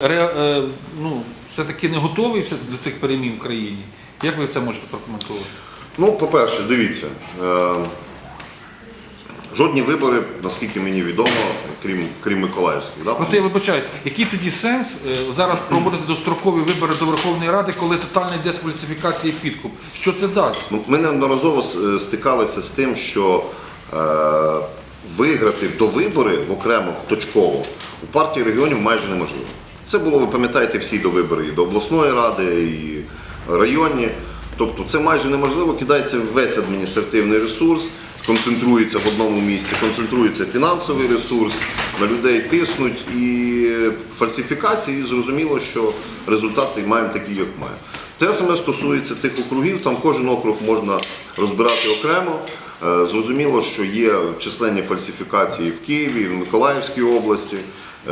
ре- е, ну, все-таки не готовий для цих перемін в країні. Як ви це можете прокоментувати? Ну, по-перше, дивіться. Е, жодні вибори, наскільки мені відомо, крім, крім Миколаївських. Да? Просто я вибачаюсь, який тоді сенс е, зараз проводити дострокові вибори до Верховної Ради, коли тотальна йде і підкуп? Що це дасть? Ну, ми неодноразово стикалися з тим, що е, виграти до вибори в окремо точково у партії регіонів майже неможливо. Це було, ви пам'ятаєте, всі до вибори і до обласної ради, і районні. Тобто це майже неможливо, кидається весь адміністративний ресурс, концентрується в одному місці, концентрується фінансовий ресурс, на людей тиснуть і фальсифікації, і зрозуміло, що результати маємо такі, як маємо. Те саме стосується тих округів, там кожен округ можна розбирати окремо. Е, Зрозуміло, що є численні фальсифікації в Києві, в Миколаївській області. Е,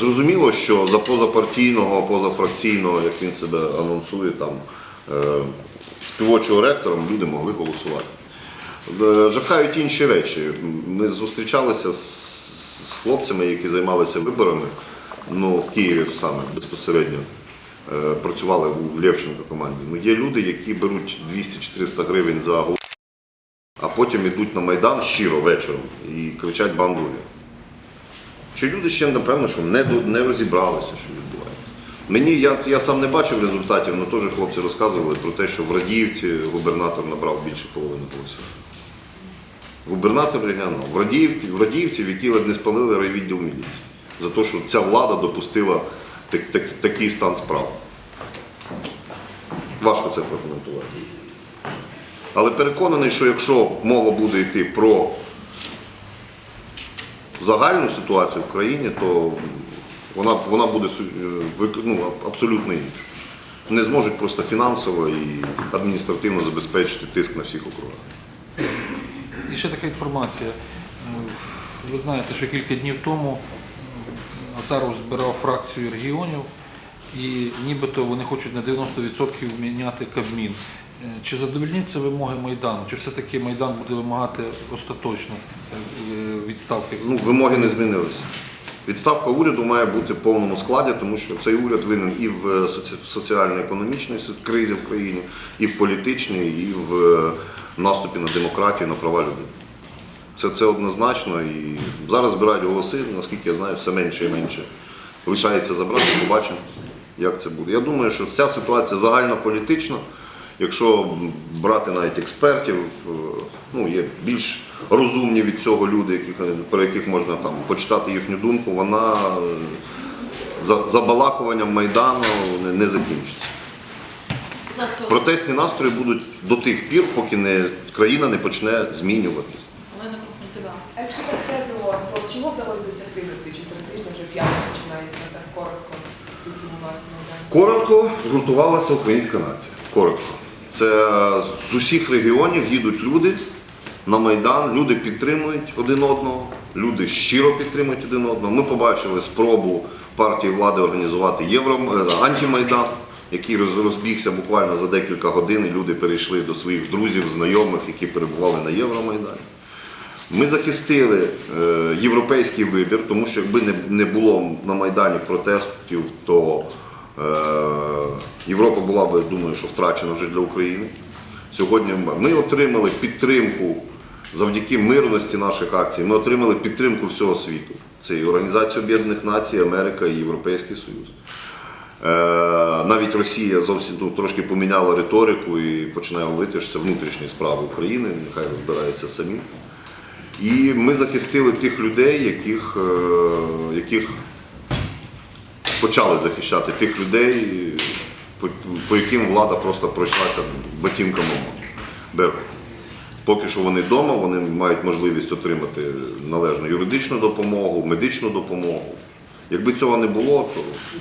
Зрозуміло, що за позапартійного, позафракційного, як він себе анонсує, там е, співочого ректором люди могли голосувати. Е, Жахають інші речі. Ми зустрічалися з хлопцями, які займалися виборами ну, в Києві саме безпосередньо. Працювали у Левченко команді. Ну, є люди, які беруть 200-400 гривень за голос, а потім йдуть на Майдан щиро вечором і кричать бандурі. Чи люди ще, напевно, що не, не розібралися, що відбувається. Мені, я, я сам не бачив результатів, але теж хлопці розказували про те, що в Радіївці губернатор набрав більше половини голосів. Губернатор регіону в Радіївці, в Радіївці, в якій ледь не спалили райвідділ міліції. За те, що ця влада допустила так, так, такий стан справ. Важко це прокоментувати. Але переконаний, що якщо мова буде йти про загальну ситуацію в країні, то вона, вона буде е, ну, абсолютно інша. Не зможуть просто фінансово і адміністративно забезпечити тиск на всіх округах. І ще така інформація. Е, Ви знаєте, що кілька днів тому Азаров збирав фракцію регіонів і нібито вони хочуть на 90% міняти Кабмін. Е, Чи задовольнять це вимоги Майдану? Чи все-таки Майдан буде вимагати остаточно відставки? Ну, вимоги не змінилися. Відставка уряду має бути в повному складі, тому що цей уряд винен і в соціально-економічній кризі в країні, і в політичній, і в е, наступі на демократію, на права людей. Це, це однозначно. І зараз збирають голоси, наскільки я знаю, все менше і менше. Лишається забрати, побачимо, як це буде. Я думаю, що ця ситуація загальна політична. Якщо брати навіть експертів, е, ну, є більш розумні від цього люди, яких, про яких можна там почитати їхню думку, вона е, за, забалакуванням Майдану не, не закінчиться. Протестні настрої будуть до тих пір, поки не, країна не почне змінюватися. Олена Крупнотива. А якщо так тезово, то чого вдалося досягти за ці чотири тижні, вже п'ятий починається так коротко підсумувати Коротко згуртувалася українська нація. Коротко. Це з усіх регіонів їдуть люди на Майдан, люди підтримують один одного, люди щиро підтримують один одного. Ми побачили спробу партії влади організувати євро е, антимайдан, який розбігся буквально за декілька годин. Люди перейшли до своїх друзів, знайомих, які перебували на Євромайдані. Ми захистили е, європейський вибір, тому що якби не, було на Майдані протестів, то Європа була б, думаю, що втрачена вже для України. Сьогодні ми отримали підтримку завдяки мирності наших акцій. Ми отримали підтримку всього світу. Це і Організація Об'єднаних Націй, Америка і Європейський Союз. Е, Навіть Росія зовсім ну, трошки поміняла риторику і починає говорити, що це внутрішні справи України, нехай розбираються самі. І ми захистили тих людей, яких, е, яких почали захищати тих людей, по, по яким влада просто пройшлася ботинком берегу. Поки що вони вдома, вони мають можливість отримати належну юридичну допомогу, медичну допомогу. Якби цього не було, то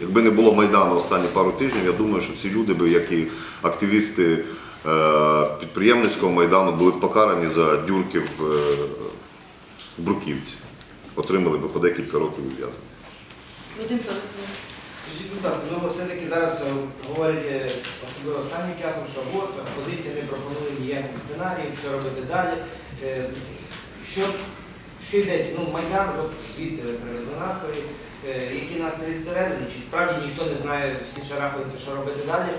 якби не було Майдану останні пару тижнів, я думаю, що ці люди, би, як і активісти е, підприємницького майдану, були б покарані за дюрки в, е, Бруківці. Отримали б по декілька років ув'язнення. Скажіть, будь ласка, ну все-таки зараз е, говорять, е, особливо останнім часом, що от опозиція не пропонує ніяких сценаріїв, що робити далі. Е, Що, що йдеться? Ну, Майдан, от звідти привезли настрої. які настрої зсередини, чи справді ніхто не знає, всі шарахаються, що робити далі.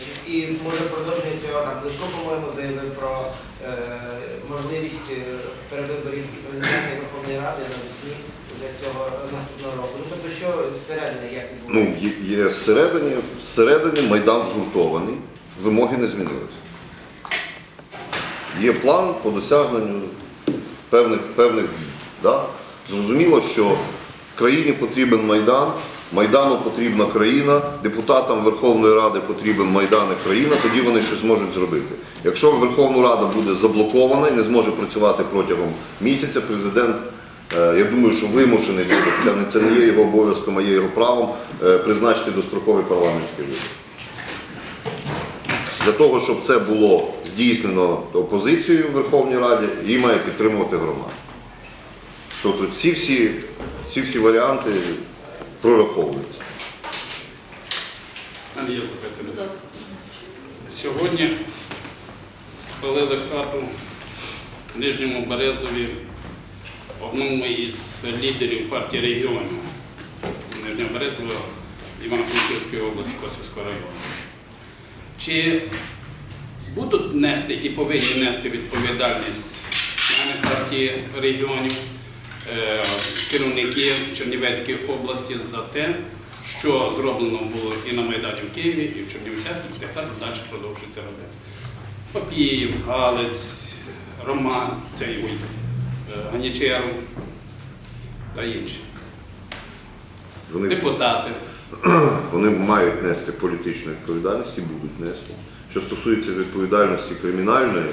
Чи, і може продовження цього там Кличко, по-моєму, заявив про можливість перевиборів і президента і Верховної Ради навесні вже цього наступного року. Ну тобто, що зсередини як Ну, відбувається? є, є зсередині, зсередині Майдан згуртований, вимоги не змінилися. Є план по досягненню певних, певних дій. Да? Зрозуміло, що країні потрібен Майдан, Майдану потрібна країна, депутатам Верховної Ради потрібен Майдан і країна, тоді вони щось можуть зробити. Якщо Верховна Рада буде заблокована і не зможе працювати протягом місяця, президент, я думаю, що вимушений буде, хоча це не є його обов'язком, а є його правом, е, призначити дострокові парламентські вибори. Для того, щоб це було здійснено опозицією в Верховній Раді, її має підтримувати громада. Тобто ці всі, ці всі варіанти прораховуються. Сьогодні спалили хату в Нижньому Березові одному із лідерів партії регіонів Нижнього Березова Івано-Франківської області Косівського району. Чи будуть нести і повинні нести відповідальність члени партії регіонів, е, керівники Чернівецької області за те, що зроблено було і на Майдані в Києві, і в Чернівцях, і тепер далі продовжується робити. Попіїв, Галець, Роман, цей ой, е, Ганічеров та інші. Вони, Депутати. вони мають нести політичну відповідальність і будуть нести. Що стосується відповідальності кримінальної,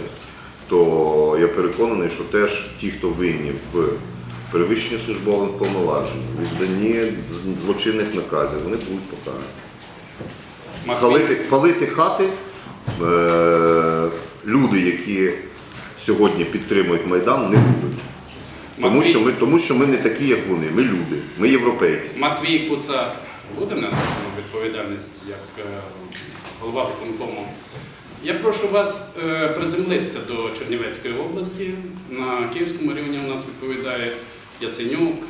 то я переконаний, що теж ті, хто винні в перевищенні службових повноважень, відданні злочинних наказів, вони будуть покарані. Палити, палити хати е, люди, які сьогодні підтримують Майдан, не будуть. Тому що, ми, тому що ми не такі, як вони. Ми люди, ми європейці. Матвій Куцак буде нести відповідальність як е, голова виконкому. Я прошу вас е, приземлитися до Чернівецької області. На Київському рівні у нас відповідає Яценюк,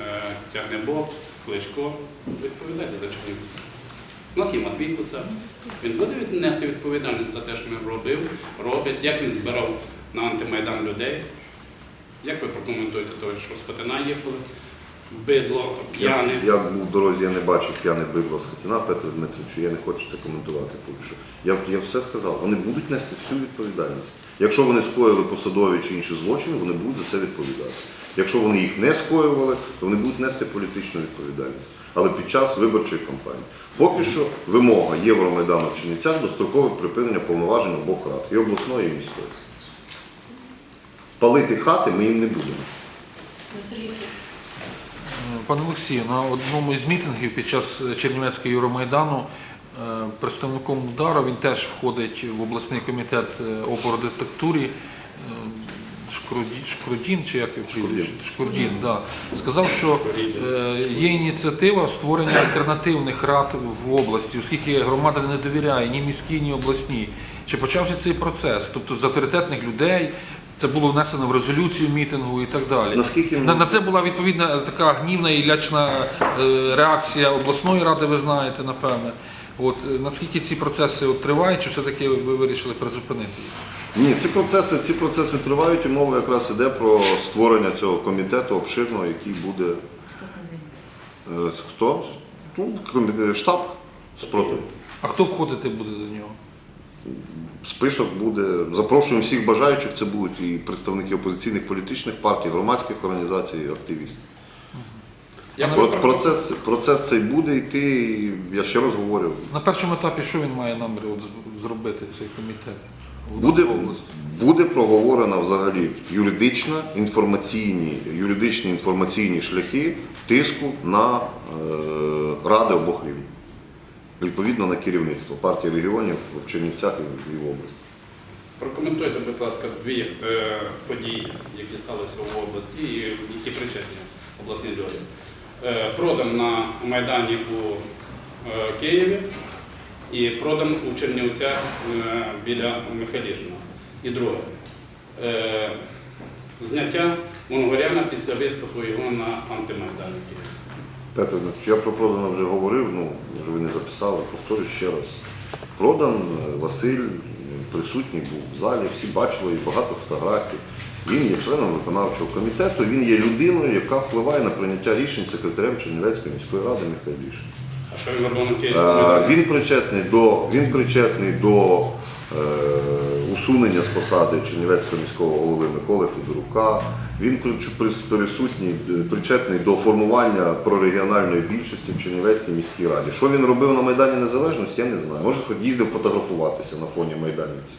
е, Тягнебок, Кличко. Відповідайте за Чернівці. У нас є Матвій Куцак. Він буде від- нести відповідальність за те, що він робив, робить, як він збирав на антимайдан людей. Як ви прокоментуєте те, що з Петина їхали? Бидло, Я, п'яне. я був в дорозі, я не бачив п'яне бидло з Петра Дмитровичу, я не хочу це коментувати поки що. Я, я все сказав, вони будуть нести всю відповідальність. Якщо вони скоїли посадові чи інші злочини, вони будуть за це відповідати. Якщо вони їх не скоювали, то вони будуть нести політичну відповідальність. Але під час виборчої кампанії. Поки що вимога Євромайдану в Чернівцях дострокове припинення повноважень обох рад, і обласної, і міської. Палити хати ми їм не будемо. Пане Олексію, на одному із мітингів під час Чернівецького Євромайдану е, представником удару він теж входить в обласний комітет е, опородетектурі. Шкрудін, чи як його прізвище? Шкрудін, да. сказав, що е, є ініціатива створення альтернативних рад в області, оскільки громада не довіряє ні міській, ні обласній. Чи почався цей процес? Тобто з авторитетних людей це було внесено в резолюцію мітингу і так далі. Наскільки На, на це була відповідна така гнівна і лячна е, реакція обласної ради, ви знаєте, напевне. От е, наскільки ці процеси от, тривають, чи все-таки ви вирішили призупинити їх? Ні, ці процеси, ці процеси тривають, і мова якраз іде про створення цього комітету обширного, який буде. Е, Хто? Ну, комі- штаб спротиву. А хто входити буде до нього? Список буде. Запрошуємо всіх бажаючих. Це будуть і представники опозиційних політичних партій, громадських організацій, і активістів. Я Про- Процес, процес цей буде йти. і Я ще раз говорю. На першому етапі що він має намір от, з- зробити цей комітет? Буде, буде проговорена взагалі юридична, інформаційні, юридичні інформаційні шляхи тиску на е, ради обох рівнів. Відповідно на керівництво партії регіонів в Чернівцях і в- області. Прокоментуйте, будь ласка, дві е, події, які сталися в області і які причетні обласні люди. Е, продан на Майдані у е, Києві і продан у Чернівцях е, біля Михайлішина. І друге. Е, зняття Монгоряна після виступу його на антимайдані. Петро, я про Продана вже говорив, ну, може ви не записали, повторю ще раз. Продан е, Василь присутній був в залі, всі бачили і багато фотографій. Він є членом виконавчого комітету, він є людиною, яка впливає на прийняття рішень секретарем Чернівецької міської ради Михайлішин. А що він робив на Київському Е? Він причетний до, він причетний до е, усунення з посади Чернівецького міського голови Миколи Федорука. Він прич- прис- присутній, е, причетний до формування прорегіональної більшості в Чернівецькій міській раді. Що він робив на Майдані Незалежності, я не знаю. Може, хоч їздив фотографуватися на фоні майданівців.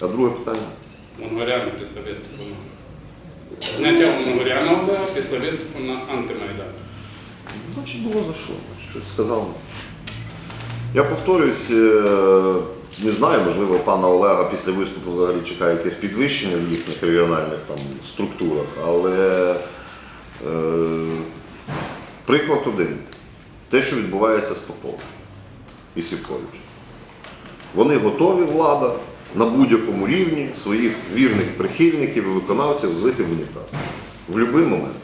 А друге питання. Монгоряна після виступу зняття Монгоряна після виступу на антимайдані. Значить, було за що, щось сказав. Я повторююсь, е, не знаю, можливо, пана Олега після виступу взагалі чекає якесь підвищення в їхніх регіональних там, структурах, але е, приклад один. Те, що відбувається з Поповим і Сівковичем. Вони готові, влада, на будь-якому рівні своїх вірних прихильників і виконавців злити в унітаз. В будь-який момент.